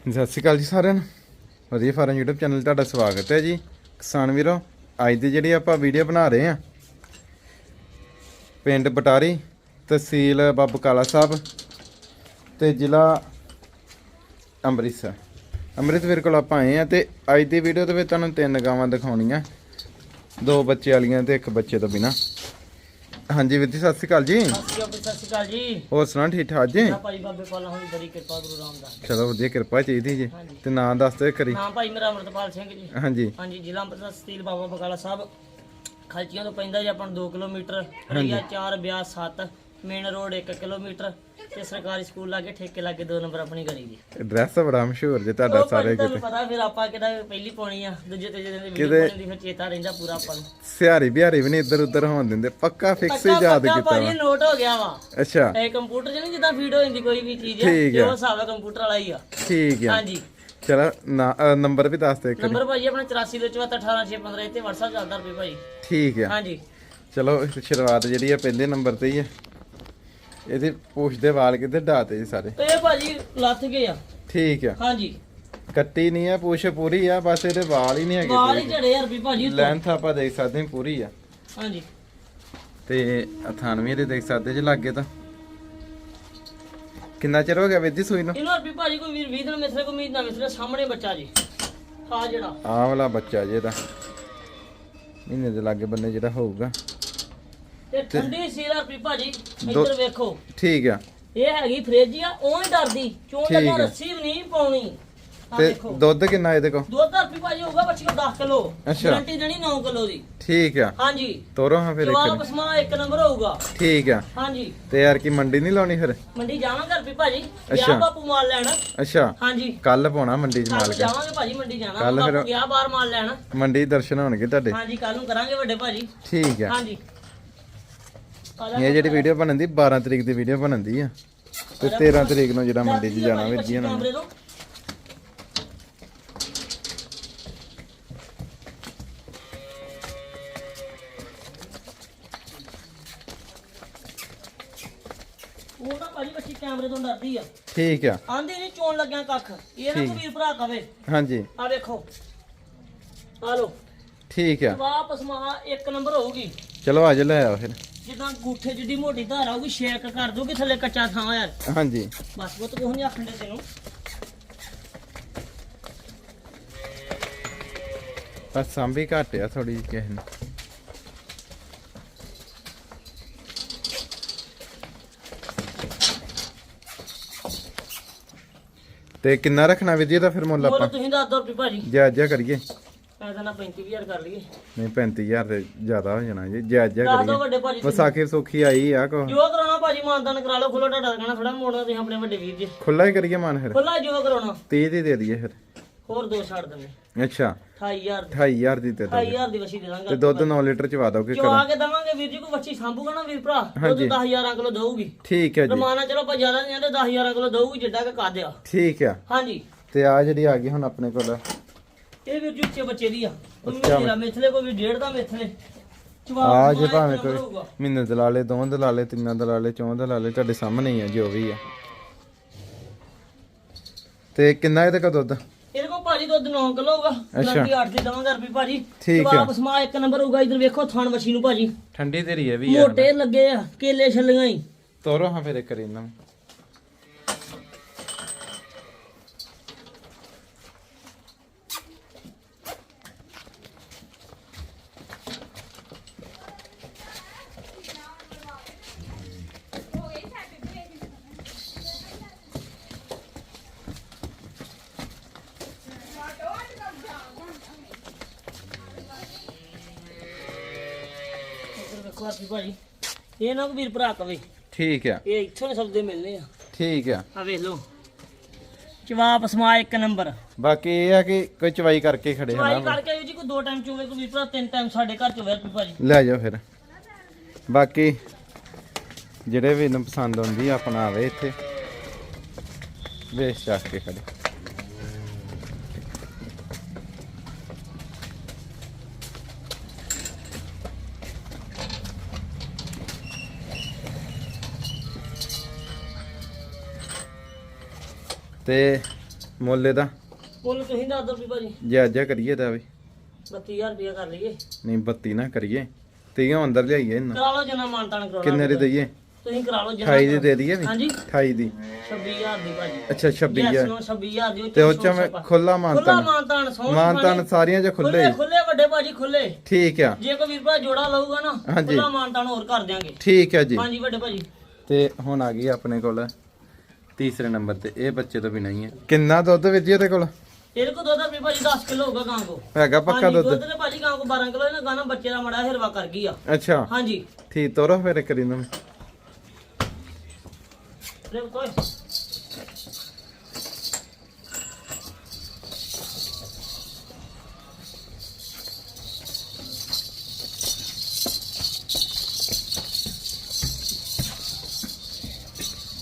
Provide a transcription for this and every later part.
ਸਤਿ ਸ਼੍ਰੀ ਅਕਾਲ ਜੀ ਸਾਰਿਆਂ ਨੂੰ। ਵਧੀਆ ਫਾਰਮ YouTube ਚੈਨਲ ਤੁਹਾਡਾ ਸਵਾਗਤ ਹੈ ਜੀ। ਕਿਸਾਨ ਵੀਰੋ, ਅੱਜ ਦੀ ਜਿਹੜੀ ਆਪਾਂ ਵੀਡੀਓ ਬਣਾ ਰਹੇ ਆ ਪਿੰਡ ਬਟਾਰੀ ਤਹਿਸੀਲ ਬਾਬਾ ਕਾਲਾ ਸਾਹਿਬ ਤੇ ਜ਼ਿਲ੍ਹਾ ਅੰਮ੍ਰਿਤਸਰ। ਅੰਮ੍ਰਿਤਸਰ ਕੋਲ ਆਪਾਂ ਆਏ ਆ ਤੇ ਅੱਜ ਦੀ ਵੀਡੀਓ ਦੇ ਵਿੱਚ ਤੁਹਾਨੂੰ ਤਿੰਨ ਗਾਵਾਂ ਦਿਖਾਉਣੀਆਂ। ਦੋ ਬੱਚੇ ਵਾਲੀਆਂ ਤੇ ਇੱਕ ਬੱਚੇ ਤੋਂ ਬਿਨਾ। ਹਾਂਜੀ ਵੀਰ ਜੀ ਸਤਿ ਸ਼੍ਰੀ ਅਕਾਲ ਜੀ। ਸਤਿ ਸ਼੍ਰੀ ਅਕਾਲ ਸਤਿ ਸ਼੍ਰੀ ਅਕਾਲ ਜੀ। ਹੋਰ ਸੁਣਾ ਠੀਕ ਠਾਕ ਜੀ? ਨਾ ਭਾਈ ਬਾਬੇ ਪਾਲਾ ਹੋਣੀ ਬੜੀ ਕਿਰਪਾ ਗੁਰੂ ਰਾਮਦਾਸ ਚਲੋ ਵਧੀਆ ਕਿਰਪਾ ਚਾਹੀਦੀ ਜੀ। ਤੇ ਨਾਂ ਦੱਸ ਦਿਓ ਕਰੀ ਨਾਮ ਭਾਈ ਮੇਰਾ ਅਮਰਤਪਾਲ ਸਿੰਘ ਜੀ। ਹਾਂਜੀ। ਹਾਂਜੀ ਜ਼ਿਲ੍ਹਾ ਅੰਮ੍ਰਿਤਸਰ ਸਤੀਲ ਬਾਬਾ ਬਕਾਲਾ ਸਾਹਿਬ। ਖਲਚੀਆਂ ਤੋਂ ਪੈਂਦਾ ਜੀ ਆਪਾਂ ਨੂੰ 2 ਕਿਲੋਮੀਟਰ। ਰਈਆ 4 ਬਿਆ 7 ਮੇਨ ਰੋਡ 1 ਕਿਲੋਮੀਟਰ ਤੇ ਸਰਕਾਰੀ ਸਕੂਲ ਲਾਗੇ ਠੇਕੇ ਲਾਗੇ 2 ਨੰਬਰ ਆਪਣੀ ਗਲੀ ਜੀ ਐਡਰੈਸ ਬੜਾ ਮਸ਼ਹੂਰ ਜੇ ਤੁਹਾਡਾ ਉਹ ਸਾਰੇ ਭਾਜੀ ਤੁਹਾਨੂੰ ਕਿਤੇ। ਪਤਾ ਫਿਰ ਆਪਾਂ ਕਿਹੜਾ ਪਹਿਲੀ ਪਾਉਣੀ ਆ ਦੂਜੇ ਤੀਜੇ ਦਿਨ ਦੀ ਵੀਡੀਓ ਕਿਤੇ- ਪਾਉਣੀ ਦੀ ਫਿਰ ਚੇਤਾ ਰਹਿੰਦਾ ਪੂਰਾ ਆਪਾਂ ਨੂੰ। ਸਿਹਾਰੀ ਬਿਹਾਰੀ ਵੀ ਨਹੀਂ ਇੱਧਰ ਉੱਧਰ ਹੋਣ ਦਿੰਦੇ ਪੱਕਾ ਫਿਕਸ ਹੀ ਯਾਦ ਪੱਕਾ ਕੀਤਾ ਭਾਜੀ ਵਾ। ਨੋਟ ਹੋ ਗਿਆ ਵਾ। ਅੱਛਾ। ਇਹ ਕੰਪਿਊਟਰ 'ਚ ਨਹੀਂ ਜਿੱਦਾਂ ਫੀਡ ਹੋ ਜਾਂਦੀ ਕੋਈ ਵੀ ਚੀਜ਼ ਠੀਕ ਆ। ਹਿਸਾਬ ਦਾ ਕੰਪਿਊਟਰ ਵਾਲਾ ਹੀ ਆ। ਠੀਕ ਆ। ਹਾਂਜੀ। ਚਲੋ ਨਾ ਅ, ਨੰਬਰ ਵੀ ਦੱਸ ਦੇ ਇੱਕ ਵਾਰੀ। ਨੰਬਰ ਭਾਜੀ ਆਪਣਾ 84 ਦੇ 18615 ਇੱਥੇ WhatsApp ਚੱਲਦਾ ਰੁਪਏ ਭਾਜੀ। ਠੀਕ ਆ। ਹਾਂਜੀ। ਚਲੋ ਸ਼ੁਰੂਆਤ ਜਿਹੜੀ ਆ ਪਹਿਲੇ ਨੰਬਰ ਤੇ ਹੀ ਆ। ਇਹਦੇ ਪੂਛ ਦੇ ਵਾਲ ਕਿਤੇ ਢਾਤੇ ਜੀ ਸਾਰੇ? ਤੇ ਇਹ ਭਾਜੀ ਲੱਥ ਗਏ ਆ। ਠੀਕ ਆ। ਹਾਂਜੀ। ਕੱਟੀ ਨਹੀਂ ਆ ਪੂਛ ਪੂਰੀ ਆ ਬਸ ਇਹਦੇ ਵਾਲ ਹੀ ਨਹੀਂ ਵਾਲ ਹੀ ਹੈਗੇ ਝੜੇ ਆ ਰੁਪਏ ਭਾਜੀ ਉੱਤੋਂ। ਲੈਂਥ ਆਪਾਂ ਦੇਖ ਸਕਦੇ ਹਾਂ ਪੂਰੀ ਆ। ਹਾਂਜੀ। ਤੇ 98 ਦੇ ਦੇਖ ਸਕਦੇ ਜੇ ਲੱਗੇ ਤਾਂ। ਕਿੰਨਾ ਚਿਰ ਹੋ ਗਿਆ ਵੀਰ ਜੀ ਸੂਈ ਨੂੰ? ਇਹਨੂੰ ਰੁਪਏ ਭਾਜੀ ਕੋਈ ਵੀਰ 20 ਦਿਨ ਮਿਸਰੇ ਕੋਈ ਉਮੀਦ ਨਾ ਮਿਸਰੇ ਸਾਹਮਣੇ ਬੱਚਾ ਜੀ। ਆ ਜਿਹੜਾ। ਆਹ ਵਾਲਾ ਬੱਚਾ ਜੇ ਦਾ ਮਹੀਨੇ ਦੇ ਲਾਗੇ ਬੰਨੇ ਜਿਹੜਾ ਹੋਊਗਾ। ਤੇ ਠੰਡੀ ਸੀਲ ਰੁਪਏ ਭਾਜੀ ਦੋ- ਇੱਧਰ ਵੇਖੋ। ਠੀਕ ਆ। ਇਹ ਹੈਗੀ ਫ੍ਰਿਜ ਆ ਉਹ ਹੀ ਡਰਦੀ ਚੋਂ ਠੀਕ ਲੱਗਾ। ਰੱਸੀ ਵੀ ਨਹੀਂ ਪਾਉਣੀ। ਤੇ ਦੁੱਧ ਕਿੰਨਾ ਇਹਦੇ ਕੋ ਦੁੱਧ ਰੁਪਏ ਭਾਜੀ ਹੋਊਗਾ ਬੱਚੀ ਕੋ 10 ਕਿਲੋ। ਅੱਛਾ। ਗਾਰੰਟੀ ਦੇਣੀ 9 ਕਿਲੋ ਦੀ। ਠੀਕ ਆ। ਹਾਂਜੀ। ਤੋਰੋ ਹਾਂ ਫਿਰ ਇੱਕ ਜਵਾਬ। ਪਸਮਾ ਇੱਕ ਨੰਬਰ ਹੋਊਗਾ। ਠੀਕ ਆ। ਹਾਂਜੀ। ਤੇ ਯਾਰ ਕੀ ਮੰਡੀ ਨਹੀਂ ਲਾਉਣੀ ਫਿਰ? ਮੰਡੀ ਜਾਵਾਂਗੇ ਰੁਪਏ ਭਾਜੀ। ਅੱਛਾ। ਬਾਪੂ ਮਾਲ ਲੈਣਾ। ਅੱਛਾ। ਹਾਂਜੀ। ਕੱਲ ਪਾਉਣਾ ਮੰਡੀ ਚ ਕੱਲ ਮਾਲ ਕੇ। ਜਾਵਾਂਗੇ ਭਾਜੀ ਮੰਡੀ ਜਾਣਾ। ਕੱਲ੍ਹ ਫਿਰ- ਗਿਆ ਬਾਹਰ ਮਾਲ ਲੈਣਾ। ਮੰਡੀ ਦਰਸ਼ਨ ਹੋਣਗੇ ਤੁਹਾਡੇ। ਹਾਂਜੀ ਕੱਲ ਨੂੰ ਕਰਾਂਗੇ ਵੱਡੇ ਭਾਜੀ। ਠੀਕ ਆ। ਹਾਂਜੀ। ਇਹ ਜਿਹੜੀ ਵੀਡੀਓ ਬਣਨ ਦੀ 12 ਤਰੀਕ ਦੀ ਵੀਡੀਓ ਬਣਨ ਦੀ ਆ। ਤੇ 13 ਤਰੀਕ ਨੂੰ ਜਿਹੜਾ ਮੰਡੀ 'ਚ ਜਾਣਾ ਵੀਰ ਜੀ ਇਹਨਾਂ ਨੇ। ਕੈਮਰੇ ਤੋਂ। ਉਹ ਨਾ ਭਾਜੀ ਬੱਚੀ ਕੈਮਰੇ ਤੋਂ ਡਰਦੀ ਆ। ਠੀਕ ਆ। ਆਂਦੀ ਨਹੀਂ ਚੋਣ ਲੱਗਿਆ ਕੱਖ। ਇਹ ਨਾ। ਕੋਈ ਵੀਰ ਭਰਾ ਕਵੇ। ਹਾਂਜੀ। ਆ ਵੇਖੋ। ਆ ਲੋ ਠੀਕ ਆ। ਵਾਪਸ ਮਹਾ ਇੱਕ ਨੰਬਰ ਹੋਊਗੀ। ਚਲੋ ਅੱਜ ਲੈ ਆਓ ਫਿਰ। ਜਿੱਦਾਂ ਗੂਠੇ ਜਿੱਡੀ ਮੋਟੀ ਧਾਰ ਆਊਗੀ ਸ਼ੇਕ ਕਰ ਦੋਗੇ ਥੱਲੇ ਕੱਚਾ ਥਾਂ ਯਾਰ ਹਾਂਜੀ। ਬਸ ਉਹ ਤਾਂ ਕੁਝ ਨਹੀਂ ਆਖਣ ਦੇ ਤੈਨੂੰ। ਬਸ ਸਾਂਭੀ ਘੱਟ ਆ ਥੋੜੀ ਜਿਹੀ ਕਿਸੇ ਨੂੰ। ਤੇ ਕਿੰਨਾ ਰੱਖਣਾ ਵੀਰ ਜੀ ਇਹਦਾ ਫਿਰ ਮੁੱਲ ਮੁੱਲ ਆਪਾਂ। ਤੁਸੀਂ ਦੱਸ ਦੋ ਰੁਪਏ ਭਾਜੀ। ਜਾਇਜ਼ਾ ਕਰੀਏ। ਐਦਾਂ ਨਾ 35000 ਕਰ ਲਈਏ। ਨਹੀਂ 35000 ਤੇ ਜ਼ਿਆਦਾ ਹੋ ਜਾਣਾ ਜੀ। ਜਾਇਜ਼ਾ ਦੱਸ ਦੋ ਕਰੀਏ ਵੱਡੇ ਭਾਜੀ। ਵਿਸਾਖੀ ਸੁਖੀ ਆਈ ਆ ਕੋ। ਜੋ ਕਰਾਉਣਾ ਭਾਜੀ ਮਾਨਦਾਨ ਕਰਾ ਲਓ ਖੁੱਲਾ ਢਾਡਾ ਕਹਿਣਾ ਥੋੜਾ ਮੋੜਨਾ ਤੁਸੀਂ ਆਪਣੇ ਵੱਡੇ ਵੀਰ ਜੀ। ਖੁੱਲਾ ਹੀ ਕਰੀਏ ਮਨ ਫਿਰ। ਖੁੱਲਾ ਜੋ ਕਰਾਉਣਾ। 30 ਦੀ ਦੇ ਦਈਏ ਫਿਰ। ਹੋਰ ਦੋ ਛੱਡ ਦਿੰਦੇ। ਅੱਛਾ। 28000 ਦੀ। 28000 ਦੀ ਦੇ ਦੋ 28000 ਦੀ ਵਸੀ ਦੇ ਤੇ ਦਾਂਗੇ ਦੁੱਧ 9 ਲੀਟਰ ਚਵਾ ਦੋਗੇ ਚਵਾ ਕਰੋ ਕੇ ਦਵਾਂਗੇ ਵੀਰ ਜੀ ਕੋਈ ਬੱਚੀ ਸਾਂਭੂਗਾ ਨਾ ਵੀਰ ਭਰਾ? ਦੁੱਧ ਹਾਂਜੀ। 10000 ਕਿਲੋ ਦਊਗੀ। ਠੀਕ ਹੈ ਜੀ। ਰਮਾਨਾ ਚਲੋ ਆਪਾਂ ਜ਼ਿਆਦਾ ਨਹੀਂ ਜਾਂਦੇ 10000 ਕਿਲੋ ਦਊਗੀ ਜਿੱਡਾ ਕਿ ਕਾਦਿਆ ਠੀਕ ਆ। ਹਾਂਜੀ। ਤੇ ਆ ਜਿਹੜੀ ਆ ਗਈ ਹੁਣ ਆਪਣੇ ਕੋਲ। ਇਹ ਵੀਰ ਜੀ ਉੱਚੇ ਬੱਚੇ ਦੀ ਆ। ਅੱਛਾ। ਮੇਰਾ ਮਿਥਲੇ ਕੋਈ ਵੀ ਡੇਢ ਦਾ ਮਿਥਲੇ। ਚਵਾ ਆ ਜੇ ਭਾਵੇਂ ਕੋਈ। ਮਹੀਨੇ ਦੇ ਲਾਲੇ ਦੋਵਾਂ ਦੇ ਲਾਲੇ ਤਿੰਨਾਂ ਦੇ ਲਾਲੇ ਚੌਂ ਦੇ ਲਾਲੇ ਤੁਹਾਡੇ ਸਾਹਮਣੇ ਹੀ ਆ ਜੋ ਵੀ ਆ। ਤੇ ਕਿੰਨਾ ਇਹਦੇ ਕਾ ਦੁੱਧ? ਇਹਦੇ ਕੋਲ ਭਾਜੀ ਦੁੱਧ 9 ਕਿਲੋ ਹੋਊਗਾ। ਅੱਛਾ। ਗਾਰੰਟੀ 8 ਦੀ ਦਵਾਂਗੇ ਰੁਪਏ ਭਾਜੀ। ਠੀਕ ਆ। ਵਾਪਸ ਮਾ ਇੱਕ ਨੰਬਰ ਹੋਊਗਾ ਇਧਰ ਵੇਖੋ ਥਣ ਮੱਛੀ ਨੂੰ ਭਾਜੀ। ਠੰਡੀ ਤੇਰੀ ਹੈ ਵੀ ਆ ਮੋਟੇ ਲੱਗੇ ਆ ਕੇਲੇ ਛੱਲੀਆਂ ਹੀ। ਤੋਰੋ ਹਾਂ ਫਿਰ ਇੱਕ ਰੀਨਾ ਰੁਪਏ ਭਾਜੀ। ਇਹ ਨਾ ਕੋਈ ਵੀਰ ਭਰਾ ਕਵੇ। ਠੀਕ ਆ। ਇਹ ਇੱਥੋਂ ਦੇ ਸਬਦੇ ਮਿਲਨੇ ਆ। ਠੀਕ ਆ। ਆ ਵੇਖ ਲਓ। ਜਵਾਬ ਸਮਾ ਇੱਕ ਨੰਬਰ। ਬਾਕੀ ਇਹ ਆ ਕਿ ਕੋਈ ਚਵਾਈ ਕਰਕੇ ਖੜੇ ਚਵਾਈ ਹਨਾ। ਕਰਕੇ ਆਇਓ ਜੀ ਕੋਈ ਦੋ ਟਾਈਮ ਚੋਵੇ ਕੋਈ ਵੀਰ ਭਰਾ ਤਿੰਨ ਟਾਈਮ ਸਾਡੇ ਘਰ ਚੋਵੇ ਭਾਜੀ। ਲੈ ਜਾਓ ਫਿਰ। ਬਾਕੀ ਜਿਹੜੇ ਵੀ ਨੂੰ ਪਸੰਦ ਆਉਂਦੀ ਆ, ਆਪਣਾ ਆਵੇ ਇੱਥੇ। ਵੇਚ ਚੱਕ ਕੇ ਖੜੇ। ਤੇ ਮੁੱਲ ਦਾ ਮੁੱਲ ਤੁਸੀਂ ਦੱਸ ਦਿਓ ਵੀ ਭਾਜੀ। ਜਾਇਜ਼ਾ ਕਰੀਏ ਦਾ ਵੀ। 32000 ਰੁਪਇਆ ਕਰ ਲਈਏ। ਨਹੀਂ 32 ਨਾ ਕਰੀਏ। ਤੀਆਂ ਅੰਦਰ ਲਿਆਈਏ ਇਹਨਾਂ। ਕਰਾ ਲਓ ਜਿੰਨਾ ਮਾਨਤਾਨ ਕਰਾਉਣਾ ਕਿੰਨੇ ਦੇ ਦਈਏ? ਤੁਸੀਂ ਕਰਾ ਲਓ ਜਿੰਨਾ 28 ਦੀ ਦੇ ਦਈਏ ਵੀ? ਹਾਂਜੀ। 28 ਦੀ। 26000 ਦੀ ਭਾਜੀ। ਅੱਛਾ 26000 ਯੈਸ ਨੂੰ 26000 ਦੀ ਤੇ ਉਹ ਚ ਮੈਂ ਖੁੱਲਾ ਖੁੱਲਾ ਮਾਨਤਨ ਮਾਨਤਾਨ ਸੌਂ ਮਾਨਤਨ ਸਾਰੀਆਂ ਚ ਖੁੱਲੇ ਖੁੱਲੇ ਖੁੱਲੇ ਵੱਡੇ ਭਾਜੀ ਖੁੱਲੇ ਠੀਕ ਆ। ਜੇ ਕੋਈ ਵੀਰ ਭਾ ਜੋੜਾ ਲਊਗਾ ਨਾ ਹਾਂਜੀ। ਖੁੱਲਾ ਮਾਨਤਾਨ ਹੋਰ ਕਰ ਦਿਆਂਗੇ। ਠੀਕ ਹੈ ਜੀ। ਹਾਂਜੀ ਵੱਡੇ ਭਾਜੀ। ਤੇ ਹੁਣ ਆ ਗਈ ਆਪਣੇ ਕੋਲ ਤੀਸਰੇ ਨੰਬਰ ਤੇ ਇਹ ਬੱਚੇ ਤੋਂ ਵੀ ਨਹੀਂ ਹੈ। ਕਿੰਨਾ ਦੁੱਧ ਵਿੱਚ ਇਹਦੇ ਕੋਲ? ਇਹਦੇ ਕੋ ਦੁੱਧ ਵੀ ਭਾਜੀ 10 ਕਿਲੋ ਹੋਊਗਾ ਗਾਂ ਕੋ ਹੈਗਾ ਪੱਕਾ ਦੁੱਧ। ਦੁੱਧ ਤੇ ਭਾਜੀ ਗਾਂ ਕੋ 12 ਕਿਲੋ ਇਹਨਾਂ ਗਾਣਾ ਬੱਚੇ ਦਾ ਮੜਾ ਹਿਰਵਾ ਕਰ ਗਈ ਆ। ਅੱਛਾ। ਹਾਂਜੀ। ਠੀਕ ਤੋਰੋ ਫਿਰ ਕਰੀ ਨੂੰ। ਲੈ ਕੋਈ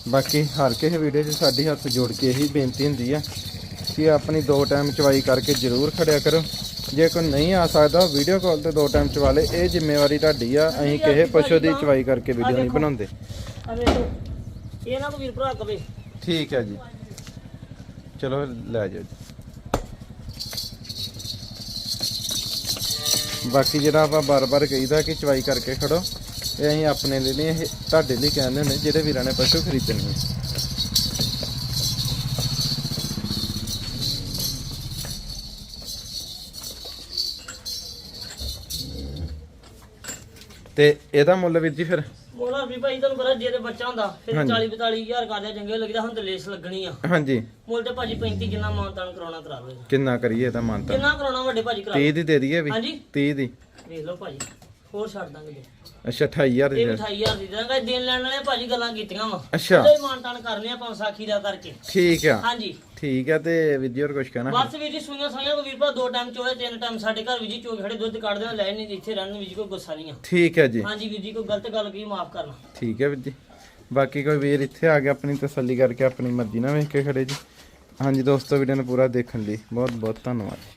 ਬਾਕੀ ਹਰ ਕਿਸੇ ਵੀਡੀਓ 'ਚ ਸਾਡੀ ਹੱਥ ਜੋੜ ਕੇ ਇਹੀ ਬੇਨਤੀ ਹੁੰਦੀ ਆ ਕਿ ਆਪਣੀ ਦੋ ਟਾਈਮ ਚਵਾਈ ਕਰਕੇ ਜ਼ਰੂਰ ਖੜਿਆ ਕਰੋ। ਜੇ ਕੋਈ ਨਹੀਂ ਆ ਸਕਦਾ ਵੀਡੀਓ ਕਾਲ ਤੇ ਦੋ ਟਾਈਮ ਚਵਾ ਲੇ ਇਹ ਜ਼ਿੰਮੇਵਾਰੀ ਤੁਹਾਡੀ ਆ। ਅਸੀਂ ਕਿਸੇ ਪਸ਼ੂ ਦੀ ਚਵਾਈ ਕਰਕੇ ਵੀਡੀਓ ਨਹੀਂ ਬਣਾਉਂਦੇ। ਆ ਵੇਖੋ ਇਹ ਨਾ ਕੋ ਵੀਰ ਭਰਾ ਕਵੇ। ਠੀਕ ਹੈ ਜੀ। ਚਲੋ ਲੈ ਜਾਓ ਜੀ। ਬਾਕੀ ਜਿਹੜਾ ਆਪਾਂ ਬਾਰ-ਬਾਰ ਕਹੀਦਾ ਕਿ ਚਵਾਈ ਕਰਕੇ ਖੜੋ। ਇਹ ਅਸੀਂ ਆਪਣੇ ਲਈ ਨਹੀਂ ਇਹ ਤੁਹਾਡੇ ਲਈ ਕਹਿੰਦੇ ਨੇ ਜਿਹੜੇ ਵੀਰਾਂ ਨੇ ਪਸ਼ੂ ਖਰੀਦਣੇ ਨੇ ਤੇ ਇਹਦਾ ਮੁੱਲ ਵੀਰ ਜੀ ਫਿਰ? ਮੋਲਾ ਵੀ ਭਾਈ ਤੁਹਾਨੂੰ ਪਤਾ ਜੇ ਤੇ ਬੱਚਾ ਹੁੰਦਾ ਫਿਰ ਹਾਂਜੀ। 40 42000 ਕਰਦਿਆ ਚੰਗੇ ਲੱਗਦਾ ਹੁਣ ਤੇ ਲੇਸ ਲੱਗਣੀ ਆ। ਹਾਂਜੀ। ਮੁੱਲ ਤੇ ਭਾਜੀ 35 ਜਿੰਨਾ ਮਾਨਤਾਨ ਕਰਾਉਣਾ ਕਰਾ ਲਓ ਕਿੰਨਾ ਕਰੀਏ ਇਹਦਾ ਮਾਨਤਾ ਕਿੰਨਾ ਕਰਾਉਣਾ ਵੱਡੇ ਭਾਜੀ ਕਰਾ 30 ਦੀ ਦੇ ਦਈਏ ਵੀ। ਹਾਂਜੀ। 30 ਦੀ। ਵੇਖ ਲਓ ਭਾਜੀ। ਹੋਰ ਛੱਡ ਦਾਂਗੇ ਜੀ। ਅੱਛਾ 28000 ਦੀ ਇਹ ਦੇ- 28000 ਦੀ ਦਾਂਗਾ। ਦੇਣ ਲੈਣ ਵਾਲੇ ਭਾਜੀ ਗੱਲਾਂ ਕੀਤੀਆਂ ਵਾ। ਅੱਛਾ। ਉਹਦੇ ਮਾਨਤਾਨ ਕਰਨੇ ਆਪਾਂ ਸਾਖੀ ਦਾ ਕਰਕੇ। ਠੀਕ ਆ। ਹਾਂਜੀ। ਠੀਕ ਆ ਤੇ ਵੀਰ ਜੀ ਹੋਰ ਕੁਝ ਕਹਿਣਾ? ਬਸ ਵੀਰ ਜੀ ਸੁਣੀਆਂ ਸੁਣੀਆਂ ਕੋ ਵੀਰ ਭਾ ਦੋ ਟਾਈਮ ਚੋਲੇ ਤਿੰਨ ਟਾਈਮ ਸਾਡੇ ਘਰ ਵੀਰ ਜੀ ਚੋ ਖੜੇ ਦੁੱਧ ਕੱਢਦੇ ਆ ਲੈ ਨਹੀਂ ਇੱਥੇ ਰਹਿਣ ਵੀਰ ਜੀ ਕੋਈ ਗੁੱਸਾ ਨਹੀਂ ਆ। ਠੀਕ ਹੈ ਜੀ। ਹਾਂਜੀ ਵੀਰ ਜੀ ਕੋਈ ਗਲਤ ਗੱਲ ਕੀ ਮਾਫ ਕਰਨਾ। ਠੀਕ ਹੈ ਵੀਰ ਜੀ। ਬਾਕੀ ਕੋਈ ਵੀਰ ਇੱਥੇ ਆ ਗਿਆ ਆਪਣੀ ਤਸੱਲੀ ਕਰਕੇ ਆਪਣੀ ਮਰਜ਼ੀ ਨਾਲ ਵੇਖ ਕੇ ਖੜੇ ਜੀ। ਹਾਂਜੀ ਦੋਸਤੋ ਵੀਡੀਓ ਨੂੰ ਪੂਰਾ ਦੇਖਣ ਲਈ ਬਹੁਤ ਬਹੁਤ ਧੰਨਵਾਦ।